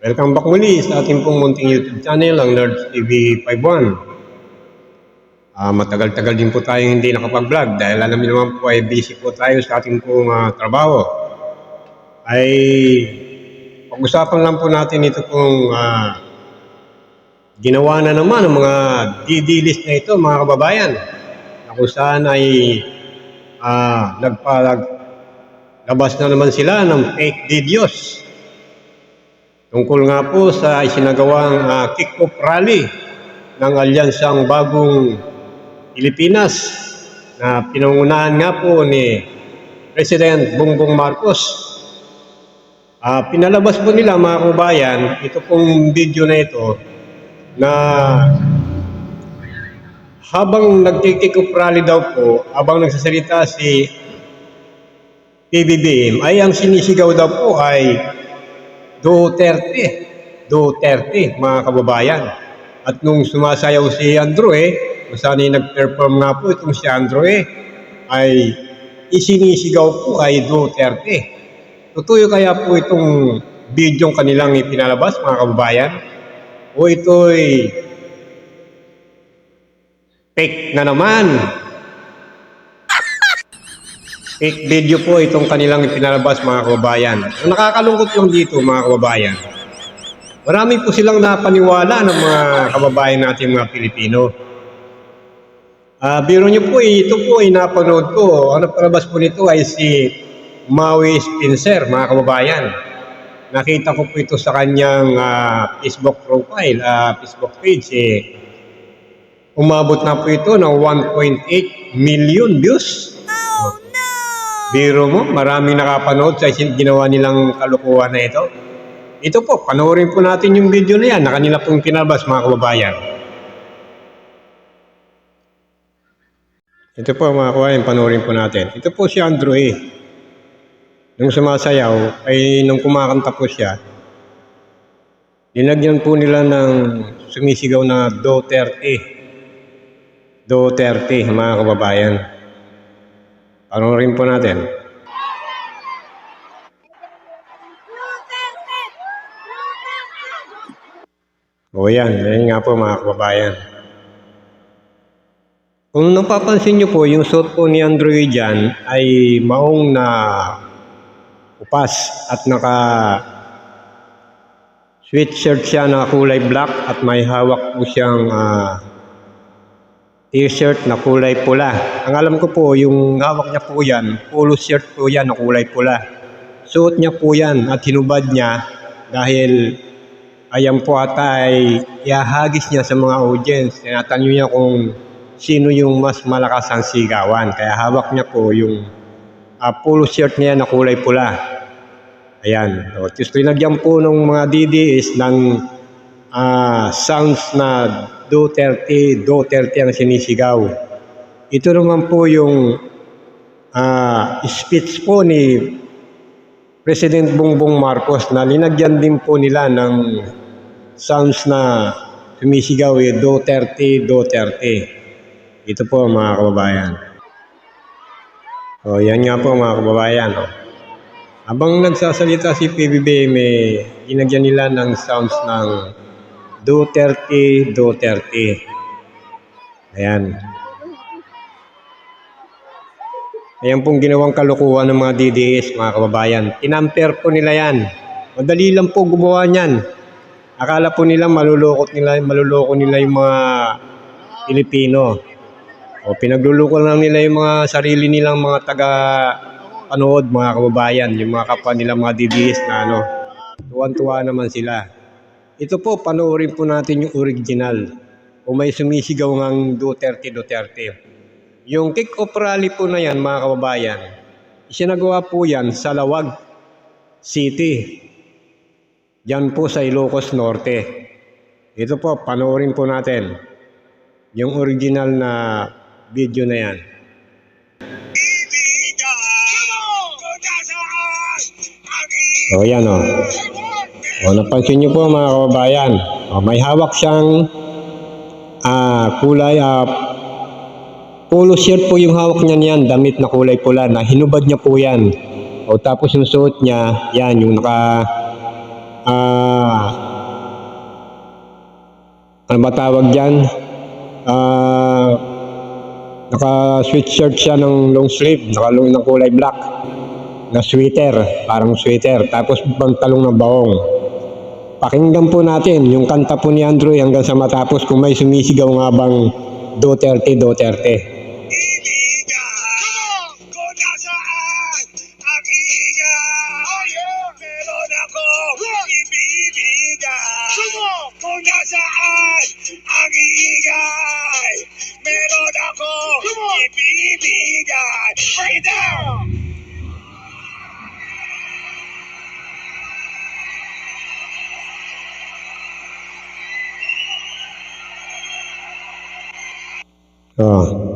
Welcome back muli sa ating pong munting YouTube channel, ang Nerds TV 51. Ah, matagal-tagal din po tayo hindi nakapag-vlog dahil alam niyo naman po ay busy po tayo sa ating pong ah, trabaho. Ay pag-usapan lang po natin ito pong ah, ginawa na naman ng mga DD list na ito mga kababayan na kung saan ay ah, nagpalag labas na naman sila ng fake videos Tungkol nga po sa isinagawang uh, kick-off rally ng Alyansang Bagong Pilipinas na pinangunahan nga po ni President Bongbong Marcos. Ah, pinalabas po nila mga kabayan, ito pong video na ito na habang nagkikick-off rally daw po, habang nagsasalita si PBBM, ay ang sinisigaw daw po ay Duterte. Duterte, mga kababayan. At nung sumasayaw si Andrew eh, kung nag-perform nga po itong si Andrew eh, ay isinisigaw po ay Duterte. Totoo kaya po itong video kanilang ipinalabas, mga kababayan? O ito'y fake na naman? Fake video po itong kanilang ipinalabas mga kababayan. Nakakalungkot lang dito mga kababayan, marami po silang napaniwala ng mga kababayan natin mga Pilipino. Ah, biro niyo po, eh, ito po ay napanood ko. Ang napalabas po nito ay si Maui Spencer, mga kababayan. Nakita ko po ito sa kanyang ah, Facebook profile, ah, Facebook page. Eh, umabot na po ito ng 1.8 million views. Biro mo, maraming nakapanood sa ginawa nilang kalukuhan na ito. Ito po, panoorin po natin yung video na yan na kanila pong pinabas mga kababayan. Ito po mga kababayan, panoorin po natin. Ito po si Andrew A. Nung sumasayaw, ay nung kumakanta po siya, linagyan po nila ng sumisigaw na Duterte. Duterte, mga kababayan. Panoorin po natin. O yan, yan nga po mga kababayan. Kung napapansin nyo po, yung suot po ni Andrew dyan ay maong na upas at naka sweatshirt siya na kulay black at may hawak po siyang ah, t-shirt na kulay pula. Ang alam ko po, yung hawak niya po yan, polo shirt po yan na kulay pula. Suot niya po yan at hinubad niya dahil ayan po ata ay ihahagis niya sa mga audience. Tinatanong niya kung sino yung mas malakas ang sigawan. Kaya hawak niya po yung ah, polo shirt niya na kulay pula. Ayan. O, tapos linagyan po ng mga DDS ng ah, sounds na Duterte, Duterte ang sinisigaw. Ito naman po yung ah, speech po ni President Bongbong Marcos na linagyan din po nila ng sounds na sumisigaw eh, Duterte, Duterte. Ito po mga kababayan. O yan nga po mga kababayan. O. Habang nagsasalita si PBBM, eh, linagyan nila ng sounds ng Duterte, Duterte. Ayan. Ayan pong ginawang kalukuhan ng mga DDS, mga kababayan. Tinamper po nila yan. Madali lang po gumawa niyan. Akala po nila malulukot nila, maluloko nila yung mga Pilipino. O pinagluloko lang nila yung mga sarili nilang mga taga panood, mga kababayan, yung mga kapwa nila mga DDS na ano. Tuwan-tuwa naman sila. Ito po, panoorin po natin yung original. Kung may sumisigaw ng Duterte, Duterte. Yung kick-off rally po na yan, mga kababayan, isinagawa po yan sa Lawag City. Yan po sa Ilocos Norte. Ito po, panoorin po natin. Yung original na video na yan. O yan o. O napansin nyo po mga kababayan. O, may hawak siyang ah, kulay ah, polo shirt po yung hawak niya niyan, damit na kulay pula na hinubad niya po yan. O tapos yung suot niya, yan yung naka ah, ano ba tawag dyan? Ah, naka sweatshirt siya ng long sleeve, naka long ng kulay black na sweater, parang sweater, tapos pantalong ng baong. Pakinggan po natin yung kanta po ni Andrew hanggang sa matapos kung may sumisigaw nga bang Duterte, Duterte.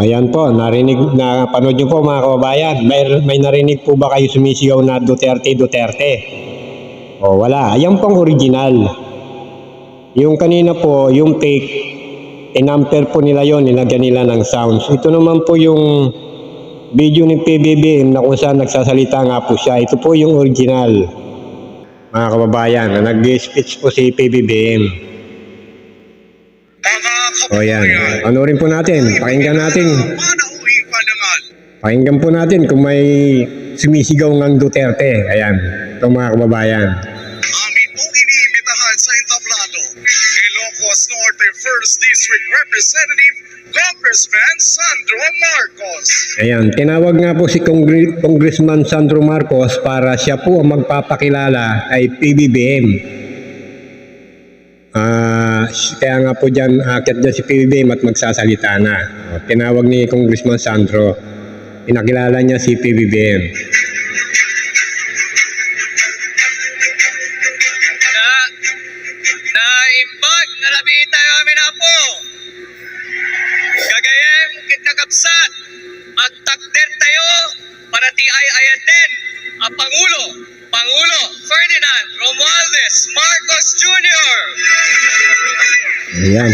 Ayan po, narinig na panood niyo po mga kababayan. May may narinig po ba kayo sumisigaw na Duterte Duterte? Oh, wala. Ayan pong original. Yung kanina po, yung fake, inamper po nila yon, nilagyan nila ng sounds. Ito naman po yung video ni PBBM na kung saan nagsasalita nga po siya. Ito po yung original. Mga kababayan, na nag-speech po si PBBM. O yan, panoorin po natin, pakinggan natin. Pakinggan po natin kung may sumisigaw ng Duterte. Ayan, itong mga kababayan. Amin pong iniimbitahan sa entablado, Ilocos Norte 1st District Representative Congressman Sandro Marcos. Ayan, tinawag nga po si Congre- Congressman Sandro Marcos para siya po ang magpapakilala kay PBBM. Ah, kaya nga po dyan, akit dyan si PBBM at magsasalita na. O, tinawag ni Congressman Sandro. Pinakilala niya si PBBM. na na imbag na labi tayo amin na po. Gagayem kit kakabsat at takder tayo para ti ay ayaten ang Pangulo, Pangulo Ferdinand Romualdez Marcos Jr. Ayan.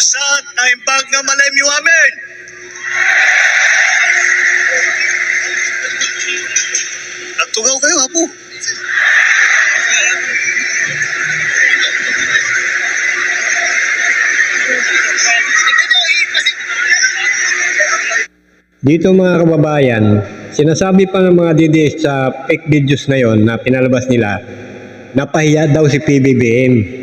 Ken kakabsat na imbag nga malay mi amin. Nagtugaw kayo, apo. Dito mga kababayan, sinasabi pa ng mga DDS sa fake videos na yon na pinalabas nila, napahiya daw si PBBM.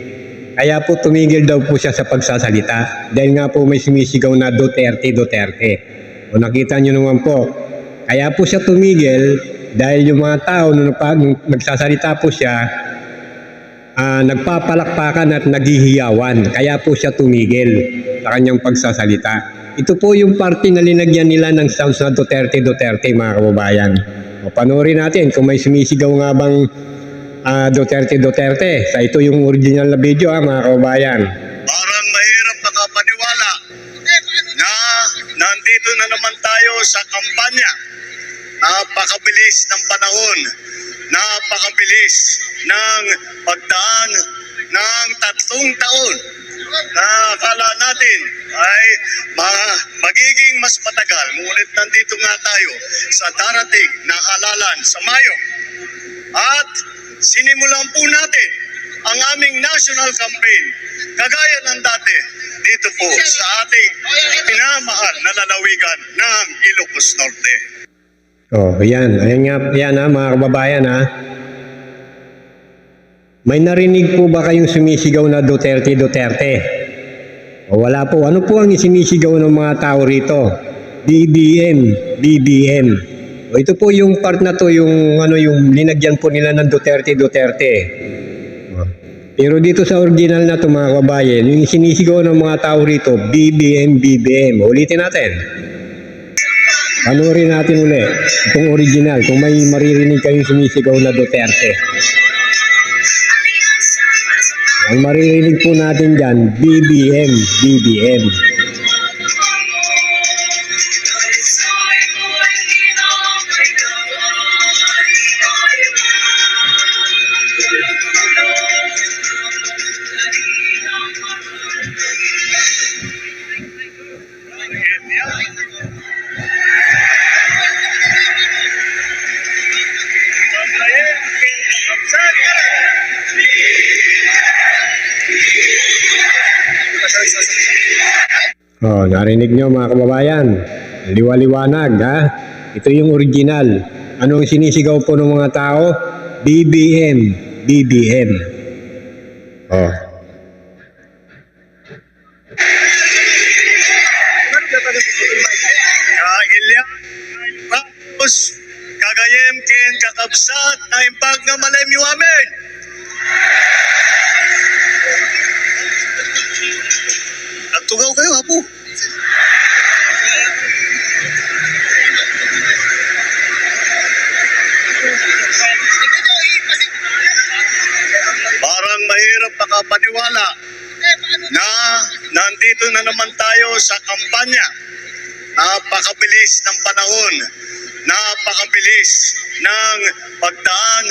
Kaya po tumigil daw po siya sa pagsasalita dahil nga po may sumisigaw na Duterte, Duterte. O nakita nyo naman po, kaya po siya tumigil dahil yung mga tao nung nung nagsasalita po siya, ah, nagpapalakpakan at naghihiyawan. Kaya po siya tumigil sa kanyang pagsasalita. Ito po yung party na linagyan nila ng sounds na Duterte, Duterte mga kababayan. O panoorin natin kung may sumisigaw nga bang ah, Duterte, Duterte. Sa ito yung original na video ha mga kababayan. Parang mahirap makapaniwala na nandito na naman tayo sa kampanya. Napakabilis ng panahon. Napakabilis ng pagdaan ng tatlong taon na akala natin ay ma- magiging mas matagal. Ngunit nandito nga tayo sa darating na halalan sa Mayo. At sinimulan po natin ang aming national campaign kagaya ng dati dito po sa ating pinamahal na lalawigan ng Ilocos Norte. Oh, ayan. Ayan nga, ayan ha, mga kababayan ha. May narinig po ba kayong sumisigaw na Duterte, Duterte? O wala po. Ano po ang isinisigaw ng mga tao rito? BBM, BBM. O ito po yung part na to, yung ano yung linagyan po nila ng Duterte, Duterte. Pero dito sa original na to mga kabayan, yung sinisigaw ng mga tao rito, BBM, BBM. Ulitin natin. Panoorin natin uli itong original kung may maririnig kayong sumisigaw na Duterte. Ang maririnig po natin dyan, BBM, BBM. Oh, narinig nyo mga kababayan. Liwaliwanag ha. Ito yung original. Ano ang sinisigaw po ng mga tao? BBM, BBM. Oh. Kagayem ken kakabsat na impag na malay mi amen. Nagtugaw kayo, apo. Parang mahirap makapaniwala na nandito na naman tayo sa kampanya. Napakabilis ng panahon. Napakabilis ng pagdaan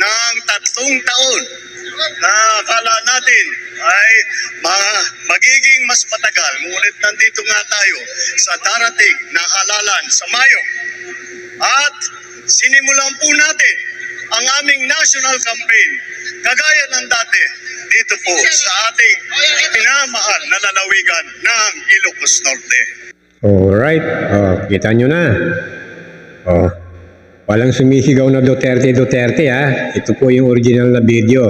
ng tatlong taon na akala natin ay ma- magiging mas matagal. Ngunit nandito nga tayo sa darating na halalan sa Mayo. At sinimulan po natin ang aming national campaign kagaya ng dati dito po sa ating pinamahal na lalawigan ng Ilocos Norte. Alright. Oh, kita nyo na. Oh. Walang sumisigaw na Duterte, Duterte ha. Ito po yung original na video.